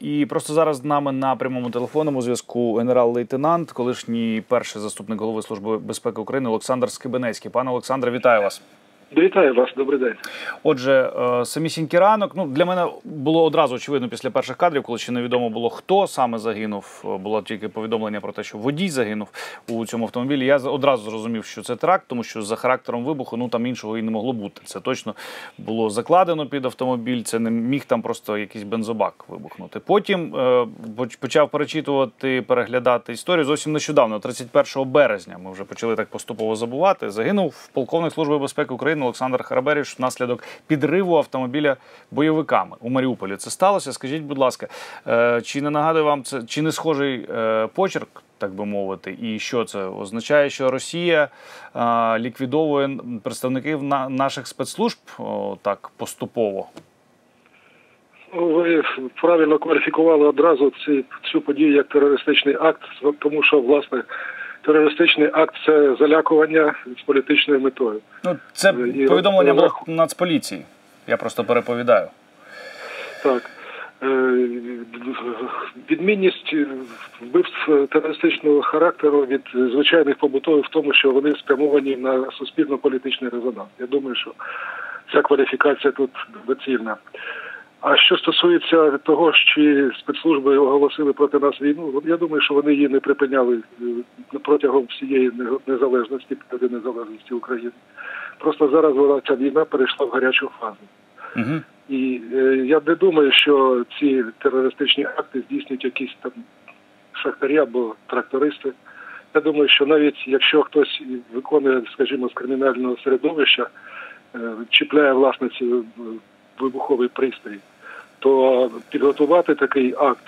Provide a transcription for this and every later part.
І просто зараз з нами на прямому телефонному зв'язку генерал-лейтенант, колишній перший заступник голови служби безпеки України Олександр Скибенецький. Пане Олександре, вітаю вас. Вітаю вас, добрий день. Отже, е, самісінький ранок. Ну для мене було одразу очевидно після перших кадрів, коли ще невідомо було хто саме загинув. Е, було тільки повідомлення про те, що водій загинув у цьому автомобілі. Я одразу зрозумів, що це теракт, тому що за характером вибуху ну там іншого і не могло бути. Це точно було закладено під автомобіль. Це не міг там просто якийсь бензобак вибухнути. Потім е, почав перечитувати, переглядати історію зовсім нещодавно, 31 березня. Ми вже почали так поступово забувати. Загинув полковник служби безпеки України. Олександр Хараберіш внаслідок підриву автомобіля бойовиками у Маріуполі. Це сталося. Скажіть, будь ласка, е, чи не нагадує вам це, чи не схожий е, почерк? Так би мовити, і що це означає, що Росія е, ліквідовує представників на наших спецслужб так поступово? Ви правильно кваліфікували одразу ці, цю подію як терористичний акт, тому що власне терористичний акт це залякування з політичною метою. Ну це І повідомлення було Нацполіції. Я просто переповідаю. Так. Е, відмінність вбивств терористичного характеру від звичайних побутових в тому, що вони спрямовані на суспільно-політичний резонанс. Я думаю, що ця кваліфікація тут доцільна. А що стосується того, що спецслужби оголосили проти нас війну, я думаю, що вони її не припиняли е, протягом всієї незалежності незалежності України. Просто зараз вона ця війна перейшла в гарячу фазу. Угу. І е, я не думаю, що ці терористичні акти здійснюють якісь там шахтарі або трактористи. Я думаю, що навіть якщо хтось виконує, скажімо, з кримінального середовища, е, чіпляє власне ці вибуховий пристрій, то підготувати такий акт,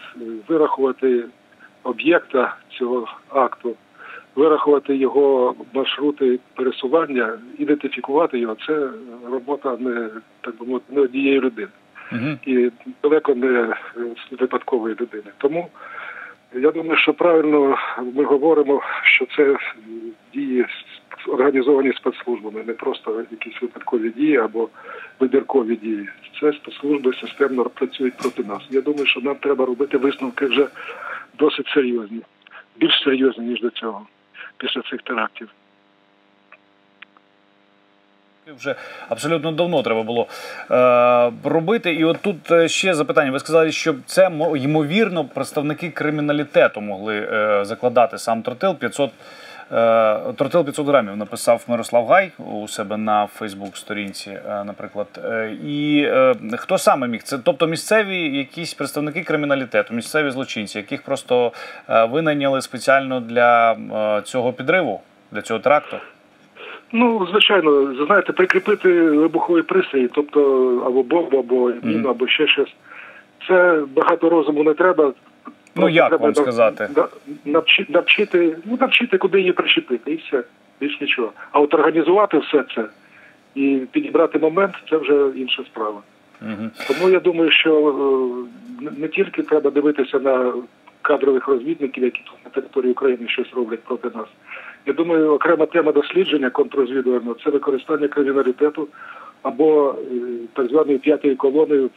вирахувати об'єкта цього акту, вирахувати його маршрути пересування, ідентифікувати його це робота не так би мовити, не однієї людини. Uh-huh. І далеко не випадкової людини. Тому я думаю, що правильно ми говоримо, що це дії організовані спецслужбами, не просто якісь випадкові дії або вибіркові дії. Це спецслужби системно працюють проти нас. Я думаю, що нам треба робити висновки вже досить серйозні, більш серйозні ніж до цього, після цих терактів. Вже абсолютно давно треба було е, робити. І от тут е, ще запитання. Ви сказали, що це ймовірно представники криміналітету могли е, закладати сам тротил 500 Е, Тротил 500 грамів написав Мирослав Гай у себе на Фейсбук-сторінці, е, наприклад. Е, і хто саме міг? Це тобто місцеві якісь представники криміналітету, місцеві злочинці, яких просто винайняли спеціально для цього підриву, для цього тракту? Ну, звичайно, знаєте, прикріпити вибуховий пристрій, тобто або бомбу, або міну, або ще щось. Це багато розуму не треба. Ну як вам сказати? Навчити, навчити, ну навчити, куди її прищепити, і все. Більш нічого. А от організувати все це і підібрати момент це вже інша справа. Угу. Тому я думаю, що е, не тільки треба дивитися на кадрових розвідників, які тут на території України щось роблять проти нас. Я думаю, окрема тема дослідження контррозвідувального це використання криміналітету або е, так званої п'ятої колони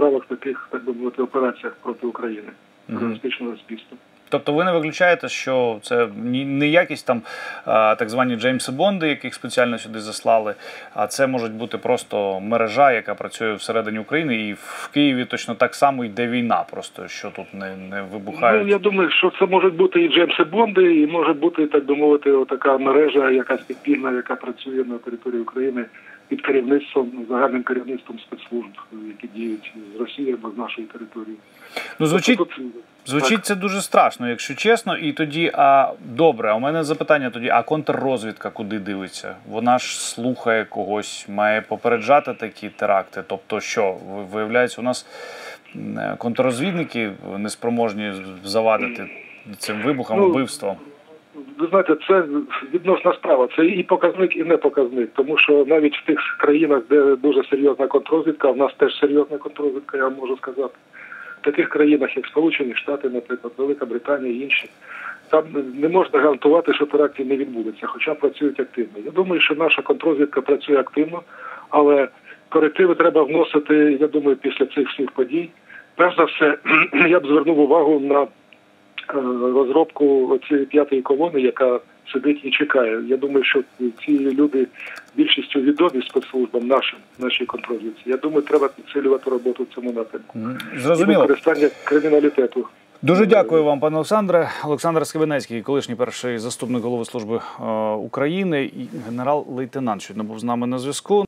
справах, таких так би мовити, операціях проти України терористичного спільства. Тобто ви не виключаєте, що це не якісь там так звані Джеймси Бонди, яких спеціально сюди заслали, а це може бути просто мережа, яка працює всередині України, і в Києві точно так само йде війна, просто що тут не не вибухають. Ну, Я думаю, що це можуть бути і Джеймси Бонди, і може бути так би мовити, така мережа, якась підпільна, яка працює на території України під керівництвом загальним керівництвом спецслужб, які діють з Росії або з нашої території. Ну звучить тобто, звучить це дуже страшно, якщо чесно. І тоді, а добре, у мене запитання тоді: а контррозвідка куди дивиться? Вона ж слухає когось, має попереджати такі теракти. Тобто, що виявляється, у нас контррозвідники неспроможні завадити цим вибухом, ну, вбивством ви знаєте, це відносна справа. Це і показник, і не показник. Тому що навіть в тих країнах, де дуже серйозна контрозвідка, в нас теж серйозна контрозвідка, я можу сказати. В таких країнах, як Сполучені Штати, наприклад, Велика Британія і інші, там не можна гарантувати, що терактів не відбудеться, хоча працюють активно. Я думаю, що наша контрозвідка працює активно, але корективи треба вносити, я думаю, після цих всіх подій перш за все, я б звернув увагу на розробку цієї п'ятої колони, яка сидить і чекає. Я думаю, що ці люди більшістю відомі спецслужбам нашим, нашій контррозвідці. Я думаю, треба підсилювати роботу в цьому напрямку. М, І Зрозуміло. використання криміналітету. Дуже дякую вам, пане Олександре. Олександр Скибенецький, колишній перший заступник голови служби е, України і генерал-лейтенант, що був з нами на зв'язку.